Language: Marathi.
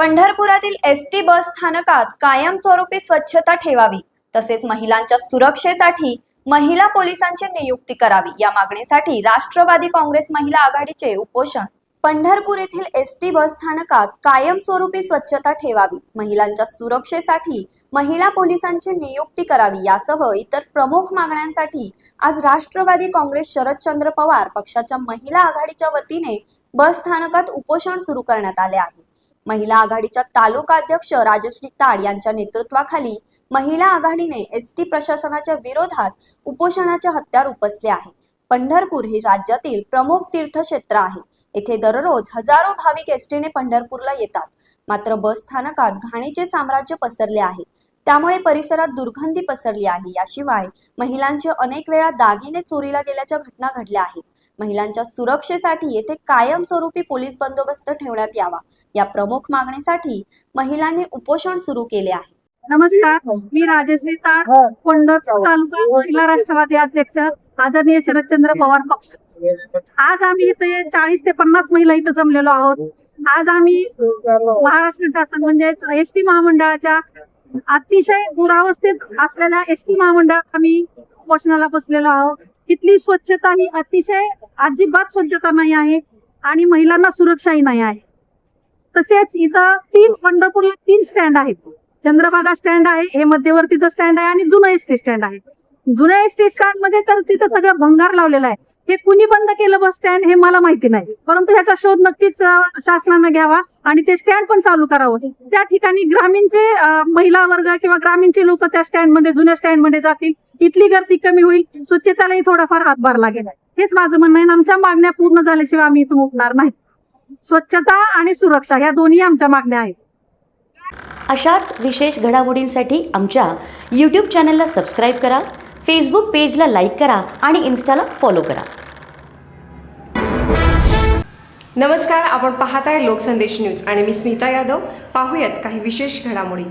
पंढरपुरातील एस टी बस स्थानकात कायमस्वरूपी स्वच्छता ठेवावी तसेच महिलांच्या सुरक्षेसाठी महिला पोलिसांची नियुक्ती करावी. या मागणीसाठी राष्ट्रवादी काँग्रेस महिला आघाडीचे उपोषण. पंढरपूर येथील एस टी बस स्थानकात कायमस्वरूपी स्वच्छता ठेवावी महिलांच्या सुरक्षेसाठी महिला पोलिसांची नियुक्ती करावी यासह इतर प्रमुख मागण्यांसाठी आज राष्ट्रवादी काँग्रेस शरदचंद्र पवार पक्षाच्या महिला आघाडीच्या वतीने बस स्थानकात उपोषण सुरू करण्यात आले आहे. महिला आघाडीच्या तालुका अध्यक्ष राजश्री ताड यांच्या नेतृत्वाखाली महिला आघाडीने एस टी प्रशासनाच्या विरोधात उपोषणाचे हत्यार उपसले आहे. पंढरपूर हे राज्यातील प्रमुख तीर्थक्षेत्र आहे. येथे दररोज हजारो भाविक एसटीने पंढरपूरला येतात. मात्र बस स्थानकात घाणीचे साम्राज्य पसरले आहे. त्यामुळे परिसरात दुर्गंधी पसरली आहे. याशिवाय महिलांचे अनेक वेळा दागिने चोरीला गेल्याच्या घटना घडल्या आहेत. महिलांच्या सुरक्षेसाठी येथे कायमस्वरूपी पोलीस बंदोबस्त ठेवण्यात यावा. या प्रमुख मागणीसाठी महिलांनी उपोषण सुरू केले आहे. नमस्कार मी राजश्री पंढरपूर तालुका महिला राष्ट्रवादी अध्यक्ष आदरणीय शरदचंद्र पवार पक्ष. आज आम्ही इथे चाळीस ते पन्नास महिला इथं जमलेलो आहोत. आज आम्ही महाराष्ट्र शासन म्हणजेच एस टी महामंडळाच्या अतिशय दुरावस्थेत असलेल्या एस टी महामंडळात आम्ही उपोषणाला बसलेलो आहोत. तिथली स्वच्छता ही अतिशय अजिबात स्वच्छता नाही आहे आणि महिलांना सुरक्षाही नाही आहे. तसेच इथं तीन पंढरपूरला तीन स्टँड आहेत. चंद्रभागा स्टँड आहे हे मध्यवर्तीचं स्टँड आहे आणि जुनं एस टी स्टँड आहे. जुन्या एस टी स्टँडमध्ये तर तिथं सगळं भंगार लावलेलं आहे. हे कुणी बंद केलं बस स्टँड हे मला माहिती नाही. परंतु ह्याचा शोध नक्कीच शासनानं घ्यावा आणि ते स्टँड पण चालू करावं. त्या ठिकाणी ग्रामीणचे महिला वर्ग किंवा ग्रामीणचे लोक त्या स्टँडमध्ये जुन्या स्टँडमध्ये जातील. इथली गर्दी कमी होईल स्वच्छतेलाही थोडाफार हातभार लागेल. हेच माझं म्हणणं आहे आणि आमच्या मागण्या पूर्ण झाल्याशिवाय आम्ही इथून उठणार नाही. स्वच्छता आणि सुरक्षा या दोन्ही आमच्या मागण्या आहेत. अशाच विशेष घडामोडींसाठी आमच्या यूट्यूब चॅनलला सबस्क्राईब करा फेसबुक पेजला लाईक करा आणि इन्स्टाला फॉलो करा. नमस्कार आपण पाहताय लोकसंदेश न्यूज आणि मी स्मिता यादव. पाहूयात काही विशेष घडामोडी.